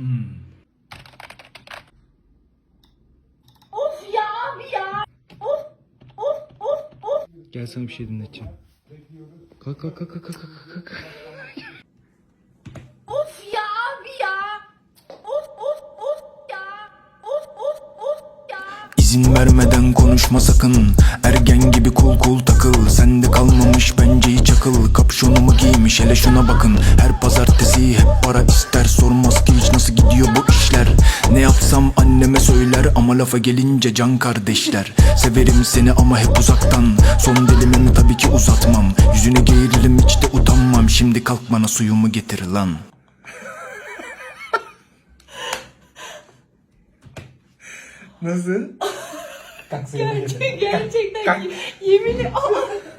Of ya abi ya. Of of of of. Gel sana bir şey dinleteceğim. Kalk kalk kalk kalk kalk kalk. kalk. Of ya abi ya. Of of of ya. Of of of ya. İzin vermeden konuşma sakın Ergen gibi kul kul takıl Sende kalmamış bence hiç akıl Kapşonumu giymiş hele şuna bakın Her pazartesi hep para ister Yapsam anneme söyler Ama lafa gelince can kardeşler. Severim seni ama hep uzaktan. Son dilimimi tabii ki uzatmam. Yüzüne geğiririm hiç de utanmam. Şimdi kalk bana suyumu getir lan. Nasıl? Gerçekten yeminli.